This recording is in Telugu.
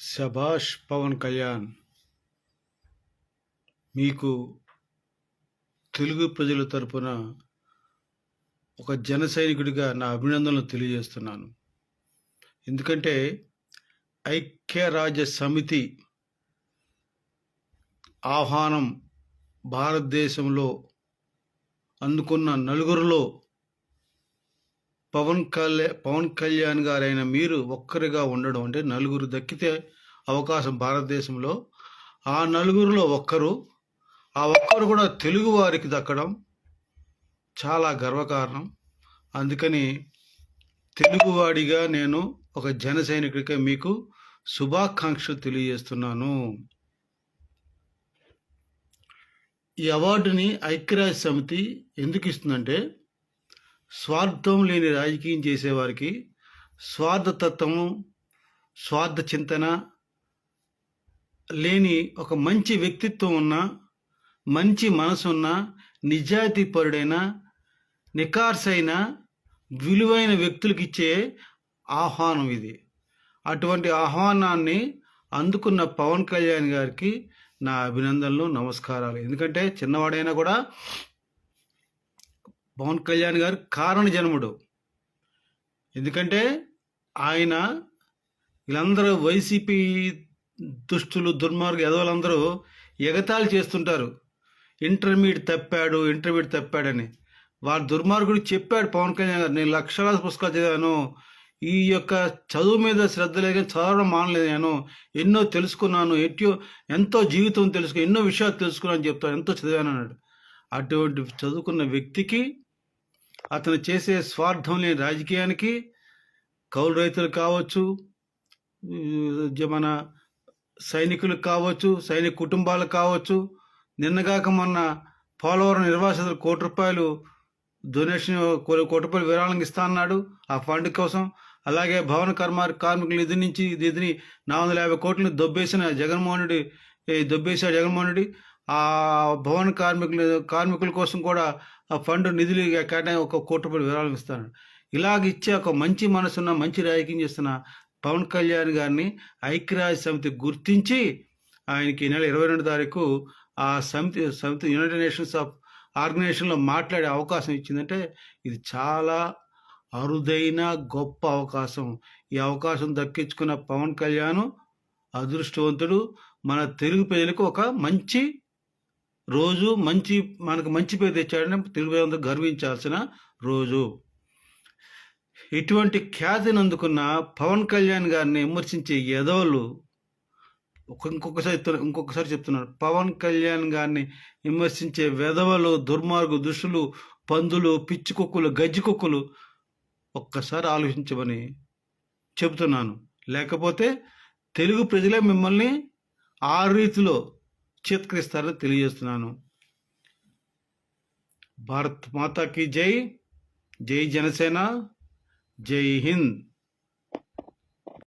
శభాష్ పవన్ కళ్యాణ్ మీకు తెలుగు ప్రజల తరపున ఒక జన సైనికుడిగా నా అభినందనలు తెలియజేస్తున్నాను. ఎందుకంటే ఐక్యరాజ్య సమితి ఆహ్వానం భారతదేశంలో అందుకున్న నలుగురిలో పవన్ కళ్యాణ్ పవన్ కళ్యాణ్ గారైన మీరు ఒక్కరిగా ఉండడం అంటే నలుగురు దక్కితే అవకాశం భారతదేశంలో. ఆ నలుగురిలో ఒక్కరు ఆ ఒక్కరు కూడా తెలుగు వారికి దక్కడం చాలా గర్వకారణం. అందుకని తెలుగువాడిగా నేను ఒక జన సైనికుడిగా మీకు శుభాకాంక్షలు తెలియజేస్తున్నాను. ఈ అవార్డుని ఐక్యరాజ్య సమితి ఎందుకు ఇస్తుందంటే స్వార్థం లేని రాజకీయం చేసేవారికి స్వార్థతత్వము స్వార్థ చింతన లేని ఒక మంచి వ్యక్తిత్వం ఉన్న మంచి మనసున్న నిజాయితీపరుడైన నికార్సైన విలువైన వ్యక్తులకు ఇచ్చే ఆహ్వానం ఇది. అటువంటి ఆహ్వానాన్ని అందుకున్న పవన్ కళ్యాణ్ గారికి నా అభినందనలు నమస్కారాలు. ఎందుకంటే చిన్నవాడైనా కూడా పవన్ కళ్యాణ్ గారు కారణ జన్ముడు. ఎందుకంటే ఆయన వీళ్ళందరూ వైసీపీ దుష్టులు దుర్మార్గ ఎదవలందరూ ఎగతాళి చేస్తుంటారు. ఇంటర్మీడియట్ తప్పాడు ఇంటర్మీడియట్ తప్పాడని. వాడు దుర్మార్గుడు చెప్పాడు పవన్ కళ్యాణ్ గారు నేను లక్షలాది పుస్తకాలు చదివాను. ఈ యొక్క చదువు మీద శ్రద్ధ లేక చదవడం మానలేదు నేను. ఎన్నో తెలుసుకున్నాను ఎట్యో ఎంతో జీవితం తెలుసుకుని ఎన్నో విషయాలు తెలుసుకున్నాను అని చెప్తాను ఎంతో చదివాను అన్నాడు. అటువంటి చదువుకున్న వ్యక్తికి అతను చేసే స్వార్థం లేని రాజకీయానికి కౌలు రైతులు కావచ్చు మన సైనికులకు కావచ్చు సైనిక కుటుంబాలకు కావచ్చు. నిన్నగాక మొన్న పోలవరం నిర్వాసితులు కోటి రూపాయలు డొనేషన్ కోటి రూపాయలు విరాళంగా ఇస్తా అన్నాడు ఆ ఫండ్ కోసం. అలాగే భవన కర్మ కార్మికుల నిధి నుంచి నిధిని నాలుగు వందల యాభై కోట్లను దొబ్బేసిన జగన్మోహన్ రెడ్డి ఏ, దొబ్బేశాడు జగన్మోహన్ రెడ్డి. ఆ భవన కార్మికుల కార్మికుల కోసం కూడా ఆ ఫండ్ నిధులు కేటాయి ఒక కోటి రూపాయలు విరాళం ఇస్తాను. ఇలాగ ఇచ్చే ఒక మంచి మనసున్న మంచి రాజకీయం చేస్తున్న పవన్ కళ్యాణ్ గారిని ఐక్యరాజ్య సమితి గుర్తించి ఆయనకి ఈ నెల ఇరవై రెండు తారీఖు ఆ సమితి సమితి యునైటెడ్ నేషన్స్ ఆఫ్ ఆర్గనైజేషన్లో మాట్లాడే అవకాశం ఇచ్చిందంటే ఇది చాలా అరుదైన గొప్ప అవకాశం. ఈ అవకాశం దక్కించుకున్న పవన్ కళ్యాణ్ అదృష్టవంతుడు. మన తెలుగు ప్రజలకు ఒక మంచి రోజు మంచి మనకు మంచి పేరు తెచ్చాడని తెలుగు గర్వించాల్సిన రోజు. ఇటువంటి ఖ్యాతిని అందుకున్న పవన్ కళ్యాణ్ గారిని విమర్శించే ఎదవలు ఒక- ఇంకొకసారి ఇంకొకసారి చెప్తున్నాను. పవన్ కళ్యాణ్ గారిని విమర్శించే వెధవలు దుర్మార్గు దుష్టులు పందులు పిచ్చి కుక్కలు గజ్జి కుక్కలు ఒక్కసారి ఆలోచించమని చెబుతున్నాను. లేకపోతే తెలుగు ప్రజలే మిమ్మల్ని ఆ రీతిలో చిత్కరిస్తారని తెలియజేస్తున్నాను. భారత్ మాతాకి జై. జై జనసేన. జై హింద్.